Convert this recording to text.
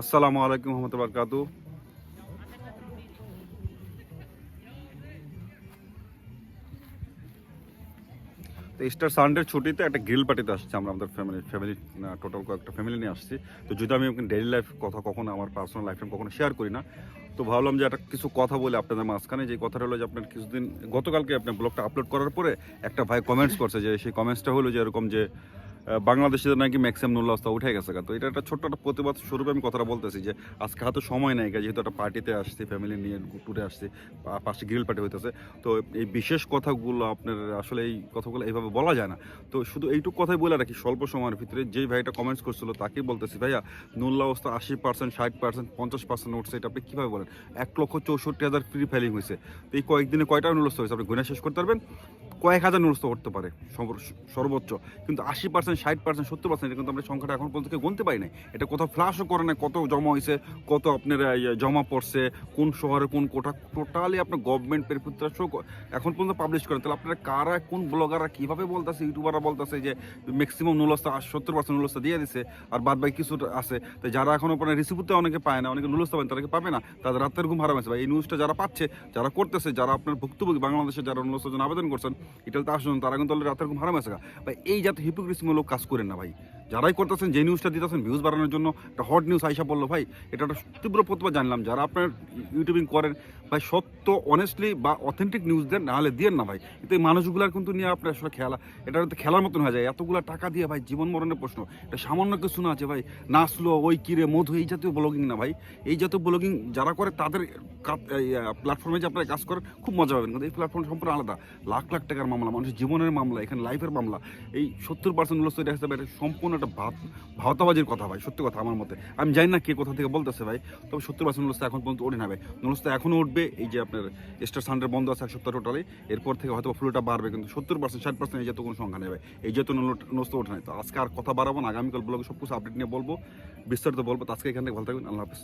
আসসালামু আলাইকুম রহমতুল্লাহ বারকাতু। তো স্টার সানডের ছুটিতে একটা গ্রিল পার্টিতে আসছি আমরা, আমাদের ফ্যামিলি ফ্যামিলি টোটাল কয়েকটা ফ্যামিলি নিয়ে আসছি। তো যদি আমি ডেইলি লাইফ কথা কখনো, আমার পার্সোনাল লাইফ কখনো শেয়ার করি না, তো ভাবলাম যে একটা কিছু কথা বলে আপনাদের মাঝখানে। যে কথাটা হলো যে আপনার কিছুদিন, গতকালকে আপনার ব্লগটা আপলোড করার পরে একটা ভাই কমেন্টস করছে যে, সেই কমেন্টসটা হলো যে এরকম যে আহ, বাংলাদেশে নাকি ম্যাক্সিমাম নুল্লাস্তা উঠে গেছে। তো এটা একটা ছোট্ট একটা প্রতিবাদ স্বরূপে আমি কথাটা বলতেছি যে আজকে হাতে সময় নেই যেহেতু একটা পার্টিতে আসছি ফ্যামিলি নিয়ে ট্যুরে আসছি পাশে গ্রিল পার্টি হইতেছে। তো এই বিশেষ কথাগুলো আপনার আসলে এই কথাগুলো এইভাবে বলা যায় না। তো শুধু এইটুকু কথাই বলে রাখি স্বল্প সময়ের ভিতরে যেই ভাইটা কমেন্টস করছিল তাকেই বলতেছি ভাইয়া নুল্লা অবস্থা আশি পার্সেন্ট ষাট পার্সেন্ট পঞ্চাশ পার্সেন্ট উঠছে এটা আপনি কীভাবে বলেন? এক লক্ষ চৌষট্টি হাজার ফ্রি ফাইলিং হয়েছে তো এই কয়েকদিনে কয়টা নুলস্থ হয়েছে আপনি গুণে শেষ করতে পারবেন? কয়েক হাজার নুলস্থ করতে পারে সর্বোচ্চ। কিন্তু আশি পার্সেন্ট ষাট পার্সেন্ট সত্তর পার্সেন্ট কিন্তু আমরা সংখ্যাটা এখন পর্যন্ত গুনতে পারি নাই। এটা কোথাও ফ্লাশও করে না কত জমা হয়েছে কত আপনার ইয়ে, জমা পড়ছে কোন শহরে কোন কোটা টোটালি আপনার গভর্নমেন্ট পেরিপুত্রা শো এখন পর্যন্ত পাবলিশ করেন। তাহলে আপনারা কারা কোন ব্লগাররা কীভাবে বলতেছে ইউটিউবাররা বলতেছে যে ম্যাক্সিমাম নুলস্তা সত্তর পার্সেন্ট নুলস্তা দিয়ে দিছে আর বাদ বাকি কিছু আছে। তো যারা এখনও পরে রিসিভতে অনেকে পায় না অনেকে নুলস্তা পায় না, তারা কি পাবে না। তাদের রাতের ঘুম হারাম আছে ভাই এই নিউজটা যারা পাচ্ছে যারা করতেছে যারা আপনার ভুক্তভোগী বাংলাদেশে যারা নুলস্তার জন্য আবেদন করছেন ইটালিতে আসুন, তারা কিন্তু রাতের ঘুম হারাম আছে ভাই, এই যাতে হিপোক্রিসমূলক কাজ করেন না ভাই। যারাই করতেছেন, যে নিউজটা দিতেছেন ভিউজ বাড়ানোর জন্য একটা হট নিউজ আইসা বলল ভাই, এটা একটা তীব্র প্রতিবাদ জানলাম। যারা আপনার ইউটিউবিং করেন, ভাই, সত্য অনেস্টলি বা অথেন্টিক নিউজ দেন, নাহলে দিয়েন না, ভাই। কিন্তু এই মানুষগুলার কিন্তু নিয়ে আপনার আসলে খেলা, এটা তো খেলার মতন হয়ে যায়। এতগুলো টাকা দিয়ে, ভাই, জীবন মরণের প্রশ্ন। এটা সামান্য কিছু না আছে, ভাই। নাচলো ওই কিরে মধু, এই জাতীয় ব্লগিং না, ভাই। এই জাতীয় ব্লগিং যারা করে, তাদের প্ল্যাটফর্মে যে আপনারা কাজ করেন, খুব মজা পাবেন। কিন্তু এই প্ল্যাটফর্ম সম্পূর্ণ আলাদা। লাখ লাখ টাকার মামলা, মানুষের জীবনের মামলা, এখানে লাইফের মামলা। এই সত্তর পার্সেন্ট হিসাবে এটা সম্পূর্ণ একটা ভাত ভাওতাবাজির কথা ভাই, সত্যি কথা আমার মতে। আমি জানি না কে কোথা থেকে বলতেছে ভাই, তবে সত্তর পার্সেন্ট নুলস্ত এখন পর্যন্ত ওঠে না ভাই। নুলস্ত এখনও উঠবে, এই যে আপনার স্টার সানডে বন্ধ আছে এক সপ্তাহ টোটালি এরপর থেকে হয়তো ফ্লোটা বাড়বে, কিন্তু সত্তর পার্সেন্ট ষাট পার্সেন্ট এই জাতীয় কোনো সংখ্যা নেই ভাই। এই তো নুলস্ত ওঠে নাই তো আজকে আর কথা বাড়াবো না, আগামীকাল ব্লগে সব কিছু আপডেট নিয়ে বলব, বিস্তারিত বলব। তো আজকে এখান থেকে ভালো থাকবেন, আল্লাহ হাফিজ